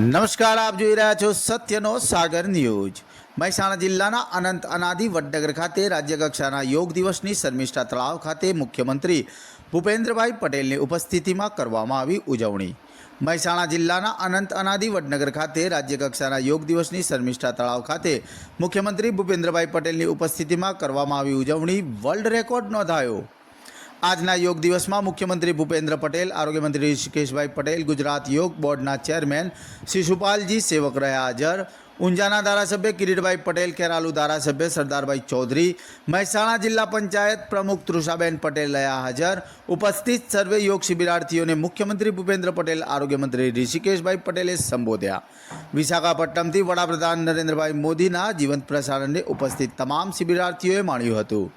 નમસ્કાર, આપ જોઈ રહ્યા છો સત્યનો સાગર ન્યૂઝ. મહેસાણા જિલ્લાના અનંત અનાદિ વડનગર ખાતે રાજ્યકક્ષાના યોગ દિવસની શર્મિષ્ઠા તળાવ ખાતે મુખ્યમંત્રી ભૂપેન્દ્રભાઈ પટેલની ઉપસ્થિતિમાં કરવામાં આવી ઉજવણી. મહેસાણા જિલ્લાના અનંત અનાદિ વડનગર ખાતે રાજ્યકક્ષાના યોગ દિવસની શર્મિષ્ઠા તળાવ ખાતે મુખ્યમંત્રી ભૂપેન્દ્રભાઈ પટેલની ઉપસ્થિતિમાં કરવામાં આવી ઉજવણી વર્લ્ડ રેકોર્ડ નોંધાયો. આજના યોગ દિવસમાં મુખ્યમંત્રી ભૂપેન્દ્ર પટેલ આરોગ્યમંત્રી ઋષિકેશભાઈ પટેલ, ગુજરાત યોગ બોર્ડના ચેરમેન શિશુપાલજી સેવક રહ્યા હાજર. ઊંઝાના ધારાસભ્ય કિરીટભાઈ પટેલ કેરાલુ ધારાસભ્ય સરદારભાઈ ચૌધરી, મહેસાણા જિલ્લા પંચાયત પ્રમુખ તૃષાબેન પટેલ રહ્યા હાજર. ઉપસ્થિત સર્વે યોગ શિબિરાર્થીઓને મુખ્યમંત્રી ભૂપેન્દ્ર પટેલ આરોગ્યમંત્રી ઋષિકેશભાઈ પટેલે સંબોધ્યા. વિશાખાપટ્ટનમથી વડાપ્રધાન નરેન્દ્રભાઈ મોદીના જીવંત પ્રસારણને ઉપસ્થિત તમામ શિબિરાર્થીઓએ માણ્યું હતું.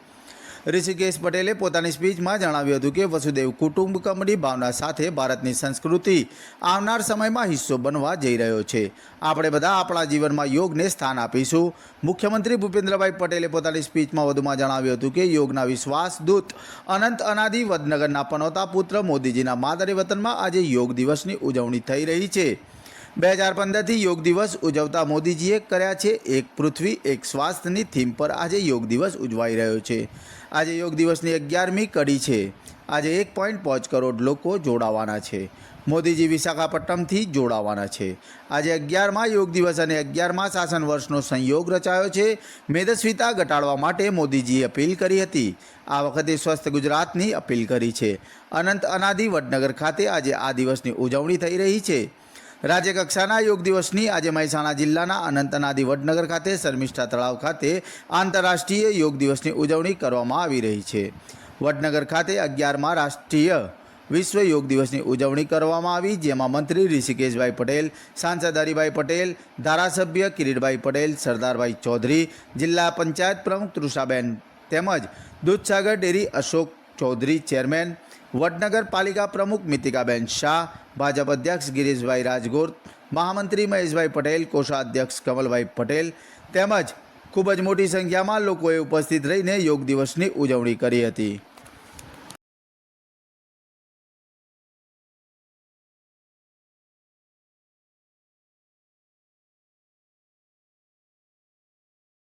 ઋષિકેશ પટેલે પોતાની સ્પીચમાં જણાવ્યું હતું કે વસુદેવ કુટુંબ કમડી ભાવના સાથે ભારતની સંસ્કૃતિ આવનાર સમયમાં હિસ્સો બનવા જઈ રહ્યો છે. આપણે બધા આપણા જીવનમાં યોગને સ્થાન આપીશું. મુખ્યમંત્રી ભૂપેન્દ્રભાઈ પટેલે પોતાની સ્પીચમાં વધુમાં જણાવ્યું હતું કે યોગના વિશ્વાસ દૂત અનંત અનાદિ વડનગરના પનોતા પુત્ર મોદીજીના માદરે વતનમાં આજે યોગ દિવસની ઉજવણી થઈ રહી છે. બે હજાર પંદરથી યોગ દિવસ ઉજવતા મોદીજીએ કર્યા છે એક પૃથ્વી, એક સ્વાસ્થ્યની થીમ પર આજે યોગ દિવસ ઉજવાઈ રહ્યો છે. આજે યોગ દિવસની અગિયારમી કડી છે. આજે એક પોઈન્ટ પાંચ કરોડ લોકો જોડાવાના છે. મોદીજી વિશાખાપટ્ટનમથી જોડાવાના છે. આજે અગિયારમાં યોગ દિવસ અને અગિયારમાં શાસન વર્ષનો સંયોગ રચાયો છે. મેદસ્વીતા ઘટાડવા માટે મોદીજીએ અપીલ કરી હતી. આ વખતે સ્વસ્થ ગુજરાતની અપીલ કરી છે. અનંત અનાદિ વડનગર ખાતે આજે આ દિવસની ઉજવણી થઈ રહી છે. રાજ્યકક્ષાના યોગ દિવસની આજે મહેસાણા જિલ્લાના અનંતનાદી વડનગર ખાતે શર્મિષ્ઠા તળાવ ખાતે આંતરરાષ્ટ્રીય યોગ દિવસની ઉજવણી કરવામાં આવી રહી છે. વડનગર ખાતે અગિયારમાં રાષ્ટ્રીય વિશ્વ યોગ દિવસની ઉજવણી કરવામાં આવી, જેમાં મંત્રી ઋષિકેશભાઈ પટેલ, સાંસદ હરિભાઈ પટેલ, ધારાસભ્ય કિરીટભાઈ પટેલ, સરદારભાઈ ચૌધરી, જિલ્લા પંચાયત પ્રમુખ તૃષાબેન તેમજ દૂધસાગર ડેરી અશોક ચૌધરી, ચેરમેન વડનગર પાલિકા પ્રમુખ મિતિકાબેન શાહ, ભાજપ અધ્યક્ષ ગિરીશભાઈ રાજગોર, મહામંત્રી મહેશભાઈ પટેલ, કોષાધ્યક્ષ કમલભાઈ પટેલ તેમજ ખૂબ જ મોટી સંખ્યામાં લોકોએ ઉપસ્થિત રહીને યોગ દિવસની ઉજવણી કરી હતી.